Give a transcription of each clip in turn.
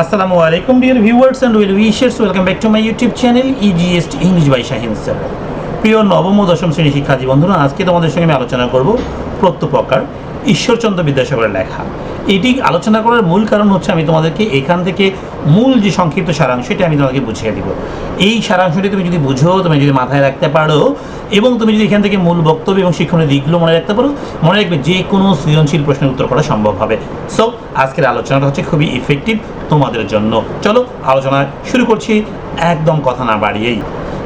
আসসালামু আলাইকুম dear viewers and well wishers welcome back to my YouTube channel easiest English by Shahin sir প্রিয় নবম ও দশম শ্রেণি শিক্ষার্থী বন্ধুরা, আজকে তোমাদের সঙ্গে আমি আলোচনা করব প্রত্যুপকার ঈশ্বরচন্দ্র বিদ্যাসাগরের লেখা। এটি আলোচনা করার মূল কারণ হচ্ছে আমি তোমাদেরকে এখান থেকে মূল যে সংক্ষিপ্ত সারাংশ, সেটা আমি তোমাকে বুঝিয়ে দিব। এই সারাংশটি তুমি যদি বুঝো, তুমি যদি মাথায় রাখতে পারো এবং তুমি যদি এখান থেকে মূল বক্তব্য এবং শিক্ষণীয় দিকগুলো মনে রাখতে পারো, মনে রাখবে যে কোনো সৃজনশীল প্রশ্নের উত্তর করা সম্ভব হবে। সো আজকের আলোচনাটা হচ্ছে খুবই ইফেক্টিভ তোমাদের জন্য। চলো, আলোচনা শুরু করছি। একদম কথা না বাড়িয়েই।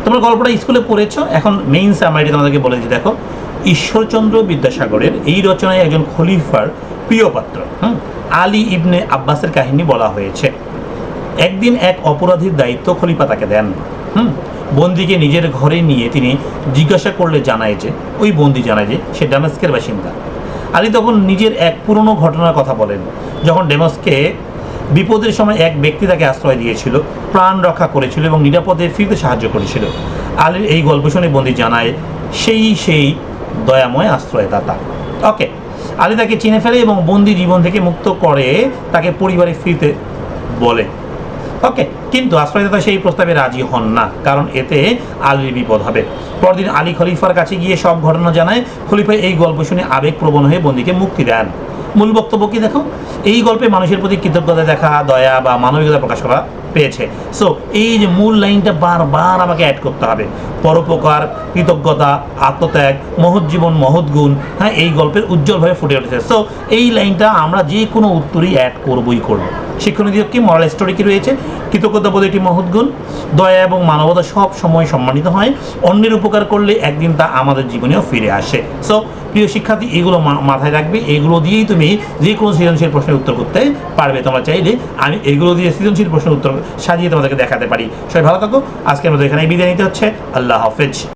তোমরা গল্পটা স্কুলে পড়েছো? এখন মেইন আমরা এটি তোমাদেরকে বলে দিই দেখো, ঈশ্বরচন্দ্র বিদ্যাসাগরের এই রচনায় একজন খলিফার প্রিয় পাত্র আলী ইবনে আব্বাসের কাহিনী বলা হয়েছে। একদিন এক অপরাধীর দায়িত্ব খলিফা তাকে দেন, হুম? বন্দিকে নিজের ঘরে নিয়ে তিনি জিজ্ঞাসা করলে জানায় যে, ওই বন্দি জানায় যে, সে ড্যামাস্কের বাসিন্দা। আলী তখন নিজের এক পুরনো ঘটনার কথা বলেন, যখন ডেমস্কে বিপদের সময় এক ব্যক্তি তাকে আশ্রয় দিয়েছিল, প্রাণ রক্ষা করেছিল এবং নিরাপদে ফিরতে সাহায্য করেছিল। আলীর এই গল্প শুনে বন্দি জানায়, সেই সেই দয়াময় আশ্রয়দাতা। ওকে, আলী তাকে চিনে ফেলে এবং বন্দি জীবন থেকে মুক্ত করে তাকে পরিবারে ফিরতে বলে। ওকে, কিন্তু আশ্রয়দাতা সেই প্রস্তাবে রাজি হন না, কারণ এতে আলীর বিপদ হবে। পরদিন আলী খলিফার কাছে গিয়ে সব ঘটনা জানায়। খলিফা এই গল্প শুনে আবেগপ্রবণ হয়ে বন্দিকে মুক্তি দেন। মূল বক্তব্য কি দেখো? এই গল্পে মানুষের প্রতি কৃতজ্ঞতা দেখা, দয়া বা মানবিকতা প্রকাশ করা পেয়েছে। সো এই যে মূল লাইনটা বারবার আমাকে অ্যাড করতে হবে। পরোপকার, কৃতজ্ঞতা, আত্মত্যাগ, মহৎ জীবন, মহৎ গুণ হ্যাঁ এই গল্পের উজ্জ্বলভাবে ফুটে উঠেছে। সো এই লাইনটা আমরা যে কোনো উত্তরই অ্যাড করবই করব। শিক্ষণীয় কি? মরাল স্টোরি কি রয়েছে? কৃতজ্ঞতা বোধ একটি মহৎ গুণ। দয়া এবং মানবতা সব সময় সম্মানিত হয়। অন্যের উপকার করলে একদিন তা আমাদের জীবনেও ফিরে আসে। সো প্রিয় শিক্ষার্থী, এগুলো মাথায় রাখবে। এগুলো দিয়েই তুমি যে কোনো সৃজনশীল প্রশ্নের উত্তর করতে পারবে। তোমার চাইলে আমি এগুলো দিয়ে সৃজনশীল প্রশ্নের উত্তর সাজিয়ে তোমাদেরকে দেখাতে পারি। সবাই ভালো থাকো। আজকের মতো এখানে বিদায় নিতে হচ্ছে। আল্লাহ হাফেজ।